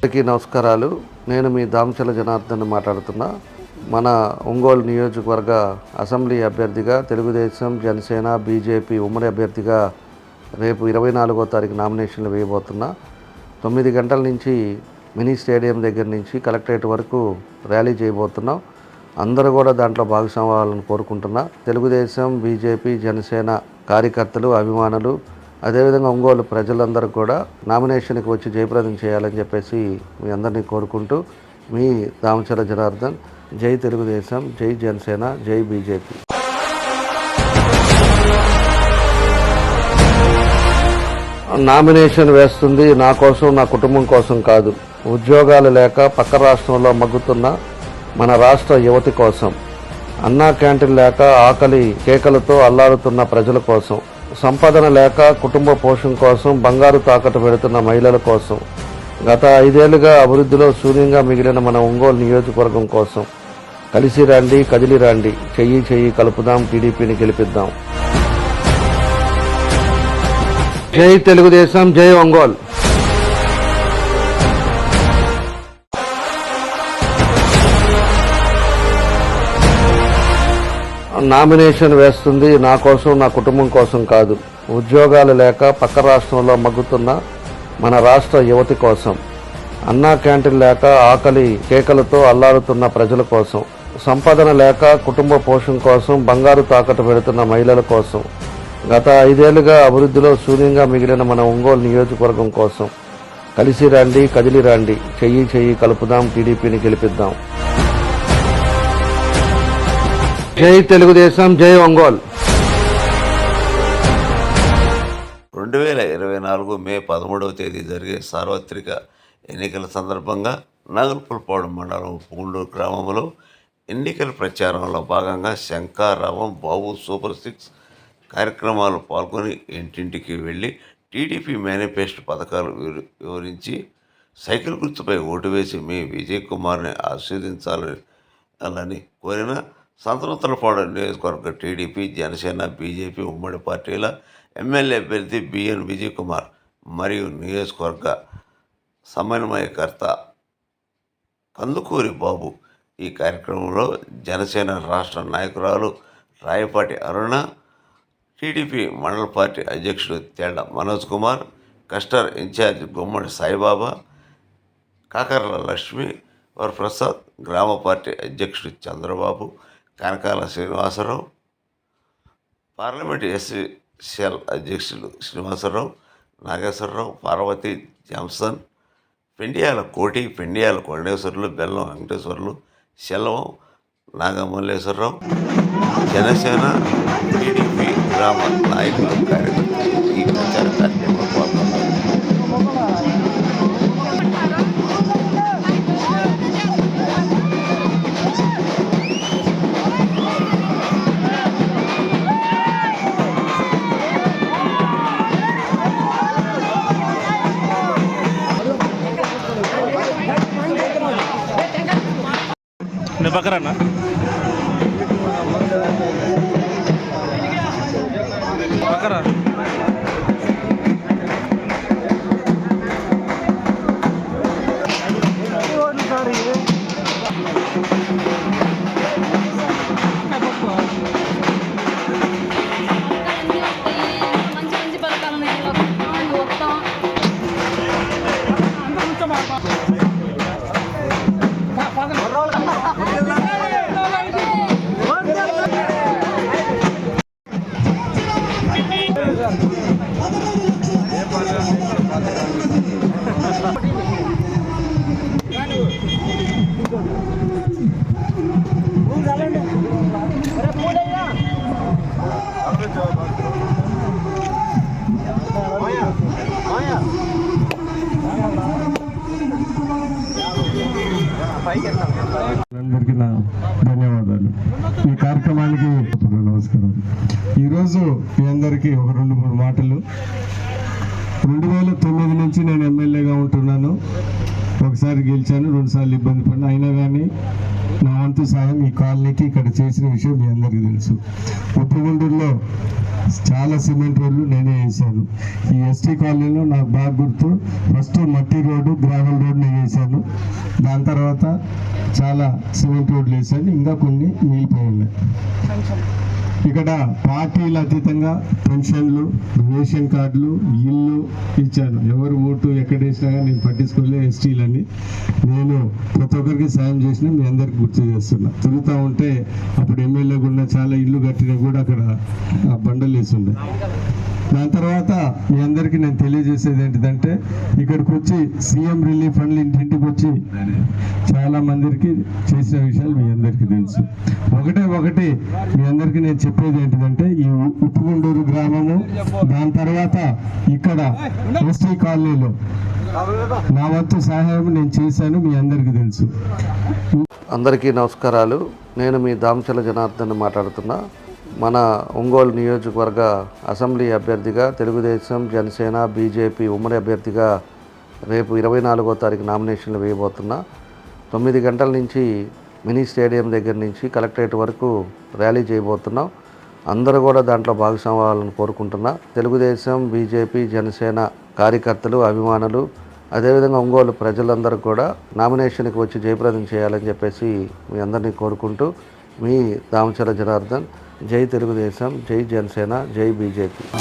అందరికీ నమస్కారాలు. నేను మీ దామచల జనార్దన్ మాట్లాడుతున్నా. మన ఒంగోలు నియోజకవర్గ అసెంబ్లీ అభ్యర్థిగా తెలుగుదేశం జనసేన బీజేపీ ఉమ్మడి అభ్యర్థిగా రేపు ఇరవై నాలుగో తారీఖు నామినేషన్లు వేయబోతున్నా. తొమ్మిది గంటల నుంచి మినీ స్టేడియం దగ్గర నుంచి కలెక్టరేట్ వరకు ర్యాలీ చేయబోతున్నాం. అందరూ కూడా దాంట్లో భాగస్వామాలను అవ్వాలని కోరుకుంటున్నా. తెలుగుదేశం బీజేపీ జనసేన కార్యకర్తలు అభిమానులు అదేవిధంగా ఒంగోలు ప్రజలందరూ కూడా నామినేషన్కి వచ్చి జయప్రదం చేయాలని చెప్పేసి మీ అందరినీ కోరుకుంటూ మీ దామచల జనార్దన్ జై తెలుగుదేశం జై జనసేన జై బీజేపీ. నామినేషన్ వేస్తుంది నా కోసం నా కుటుంబం కోసం కాదు. ఉద్యోగాలు లేక పక్క రాష్ట్రంలో మగ్గుతున్న మన రాష్ట్ర యువతి కోసం అన్నా క్యాంటీన్ లేక ఆకలి కేకలతో అల్లాడుతున్న ప్రజల కోసం. సంపాదన లేక కుటుంబ పోషణ కోసం బంగారు తాకట్టు పెడుతున్న మహిళల కోసం గత ఐదేళ్ళుగా అభివృద్ధిలో శూన్యంగా మిగిలిన మన ఒంగోలు నియోజకవర్గం కోసం కలిసి రండి కదిలి రండి చెయ్యి చెయ్యి కలుపుదాం టీడీపీని గెలిపిద్దాం. జై తెలుగుదేశం జై ఒంగోల్. నామినేషన్ వేస్తుంది నా కోసం నా కుటుంబం కోసం కాదు. ఉద్యోగాలు లేక పక్క రాష్ట్రంలో మగ్గుతున్న మన రాష్ట్ర యువతి కోసం. అన్నా క్యాంటీన్ లేక ఆకలి కేకలతో అల్లాడుతున్న ప్రజల కోసం. సంపాదన లేక కుటుంబ పోషణ కోసం బంగారు తాకట్టు పెడుతున్న మహిళల కోసం. గత ఐదేళ్ళుగా అభివృద్ధిలో శూన్యంగా మిగిలిన మన ఒంగోలు నియోజకవర్గం కోసం. కలిసి రండి కదిలి రండి. చెయ్యి చెయ్యి కలుపుదాం టీడీపీని గెలిపిద్దాం. జై తెలుగుదేశం జై ఒంగోల్. రెండు వేల ఇరవై నాలుగు మే పదమూడవ తేదీ జరిగే సార్వత్రిక ఎన్నికల సందర్భంగా నాగల్పులపాడు మండలం పూండూరు గ్రామంలో ఎన్నికల ప్రచారంలో భాగంగా శంకారావం బాబు సూపర్ సిక్స్ కార్యక్రమాలు పాల్గొని ఇంటింటికి వెళ్ళి టీడీపీ మేనిఫెస్టో పథకాలు వివరించి సైకిల్ గుర్తుపై ఓటు వేసి మీ విజయ్ కుమార్ని ఆశీర్వదించాలని కోరిన సంతనూతలపాడు నియోజకవర్గ టీడీపీ జనసేన బీజేపీ ఉమ్మడి పార్టీల ఎమ్మెల్యే అభ్యర్థి బిఎన్ విజయ్ కుమార్ మరియు నియోజకవర్గ సమన్వయకర్త కందుకూరి బాబు. ఈ కార్యక్రమంలో జనసేన రాష్ట్ర నాయకురాలు రాయపాటి అరుణ టీడీపీ మండల పార్టీ అధ్యక్షుడు తేళ్ళ మనోజ్ కుమార్ కస్టర్ ఇన్ఛార్జ్ గుమ్మడి సాయిబాబా కాకర్ల లక్ష్మి వరప్రసాద్ గ్రామ పార్టీ అధ్యక్షుడు Chandrababu Kanakala Srinivasarao parliament SCCL cell అధ్యక్షులు శ్రీనివాసరావు నాగేశ్వరరావు పార్వతి జాన్సన్ పెండియాల కోటి పెండియాల కొండేశ్వరులు బెల్లం వెంకటేశ్వర్లు సెల్వం నాగమల్లేశ్వరరావు జనసేన టీడీపీ గ్రామ నాయకులు కార్యకర్తలు ఈ ప్రచార కార్యక్రమం నువ్వు పక్కరన్నా పక్కరా మంచి అందరికీ నా ధన్యవాదాలు. ఈ కార్యక్రమానికి నమస్కారం. ఈరోజు మీ అందరికీ ఒక రెండు మూడు మాటలు. రెండు వేల తొమ్మిది నుంచి నేను ఎమ్మెల్యేగా ఉంటున్నాను. ఒకసారి గెలిచాను రెండుసార్లు ఇబ్బంది పడిన. అయినా కానీ నా వంతు సాయం ఈ కాలనీకి ఇక్కడ చేసిన విషయం మీ అందరికీ తెలుసు. ఉప్పుగుండూరులో చాలా సిమెంట్ రోడ్లు నేనే వేసాను ఈ ఎస్టీ కాలనీలో నాకు బాగా గుర్తు ఫస్ట్ మట్టి రోడ్డు గ్రావెల్ రోడ్ నేను వేసాను దాని తర్వాత చాలా సిమెంట్ రోడ్లు వేసాను ఇంకా కొన్ని మిగిలిపోయి ఉన్నాయి. ఇక్కడ పార్టీలు అతీతంగా పెన్షన్లు రేషన్ కార్డులు ఇల్లు ఇచ్చాను ఎవరు ఓటు ఎక్కడ వేసినా కానీ నేను పట్టించుకోలే ఎస్టీలని నేను ప్రతి ఒక్కరికి సాయం చేసిన మీ అందరికి గుర్తు చేస్తున్నా. తిరుగుతూ ఉంటే అప్పుడు ఎమ్మెల్యే ఉన్న చాలా ఇల్లు కట్టినా కూడా అక్కడ ఆ బండలు వేసి దాని తర్వాత మీ అందరికీ నేను తెలియజేసేది ఏంటిదంటే ఇక్కడికి వచ్చి సీఎం రిలీఫ్ ఫండ్లు ఇంటింటికి వచ్చి చాలా మందికి చేసిన విషయాలు మీ అందరికీ తెలుసు. ఒకటే ఒకటి మీ అందరికీ నేను చెప్పేది ఏంటిదంటే ఈ ఉప్పుగుండూరు గ్రామము దాని తర్వాత ఇక్కడ ఎస్టీ కాలనీలో నా వంతు సహాయం నేను చేశాను మీ అందరికీ తెలుసు. అందరికీ నమస్కారాలు. నేను మీ దామచల జనార్దన్ మాట్లాడుతున్నా. మన ఒంగోలు నియోజకవర్గ అసెంబ్లీ అభ్యర్థిగా తెలుగుదేశం జనసేన బీజేపీ ఉమ్మడి అభ్యర్థిగా రేపు ఇరవై నాలుగో తారీఖు నామినేషన్లు వేయబోతున్నా తొమ్మిది గంటల నుంచి మినీ స్టేడియం దగ్గర నుంచి కలెక్టరేట్ వరకు ర్యాలీ చేయబోతున్నాం. అందరూ కూడా దాంట్లో భాగస్వామాలను కోరుకుంటున్నా తెలుగుదేశం బీజేపీ జనసేన కార్యకర్తలు అభిమానులు అదేవిధంగా ఒంగోలు ప్రజలందరూ కూడా నామినేషన్కి వచ్చి జయప్రదం చేయాలని చెప్పేసి మీ అందరినీ కోరుకుంటూ మీ దామచల జనార్దన్ జై తెలుగుదేశం జై జనసేన జై బీజేపీ